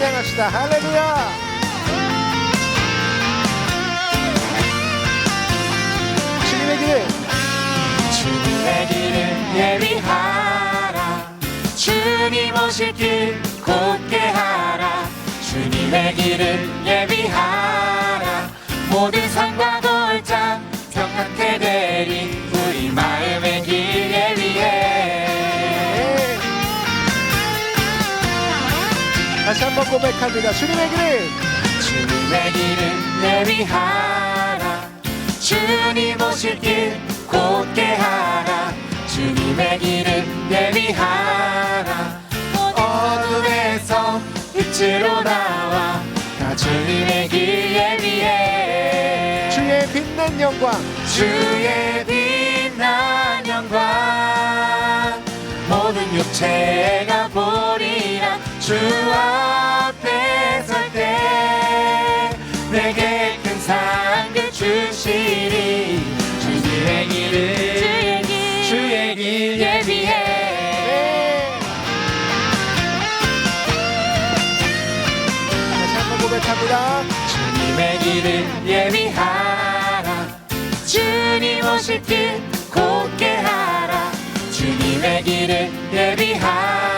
찬양합시다. 할렐루야. 주님의 길. 주님의 길을 예비하라 주님 오실 길 곧게 하라 주님의 길을 예비하라 모든 산과 골 다시 한번 고백합니다. 주님의 길. 주님의 길을 예비하라 주님 오실 길 곧게 하라 주님의 길을 예비하라 어둠에서 빛으로 나와 다 주님의 길 예비해 주의 빛난 영광. 주의 빛난 영광 모든 육체가 주 앞에 설 때 내게 큰 상을 주시리 주님의 길을 주의 길 예비해 네. 다시 한번 고백합니다. 주님의 길을 예비하라 주님 오실 길 곧게 하라 주님의 길을 예비하라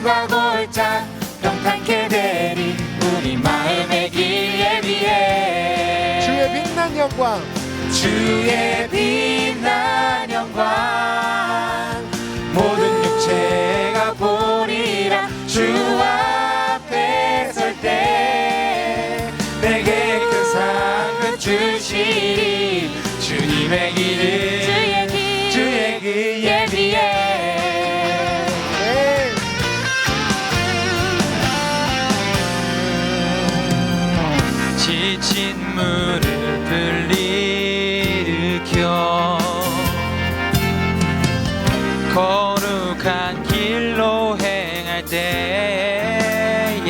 산과 골짜 평탄케 되리 우리 마음의 길 예비해 주의 빛난 영광. 주의 빛난 영광 모든 육체가 보리라 주 앞에 설 때 내게 큰 상을 주시리 주님의 길을 주의 길. 주의 길 예비 지친 무릎을 일으켜 거룩한 길로 행할 때에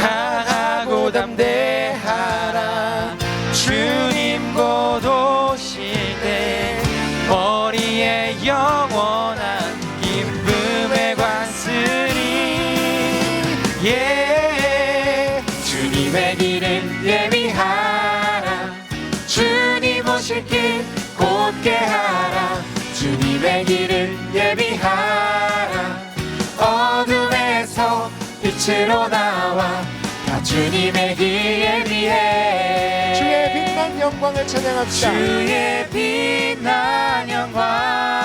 강하고 담대하라. 주님 곧 오실 때 머리에 영 주님의 길을 예비하라. 주님 오실 길 곧게 하라. 주님의 길을 예비하라. 어둠에서 빛으로 나와 다 주님의 길 예비해. 주의 빛난 영광을 찬양합시다. 주의 빛난 영광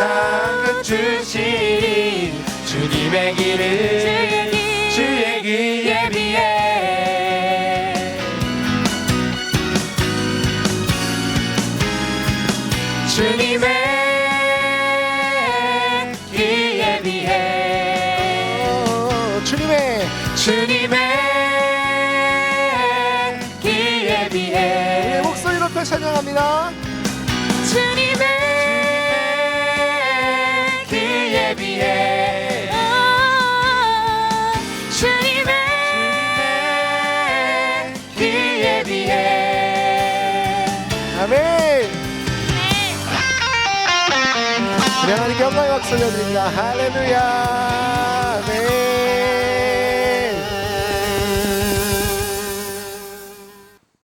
큰 상을 주시리 주님의 길을 주의 길. 예비해 주님의 길 예비해 어, 주님의 주님의 길 예비해 목소리 높여 찬양합니다. 주님 길 예비해 아멘. 우리 하나님께 영광의 박수 올려드립니다. 할렐루야. 네.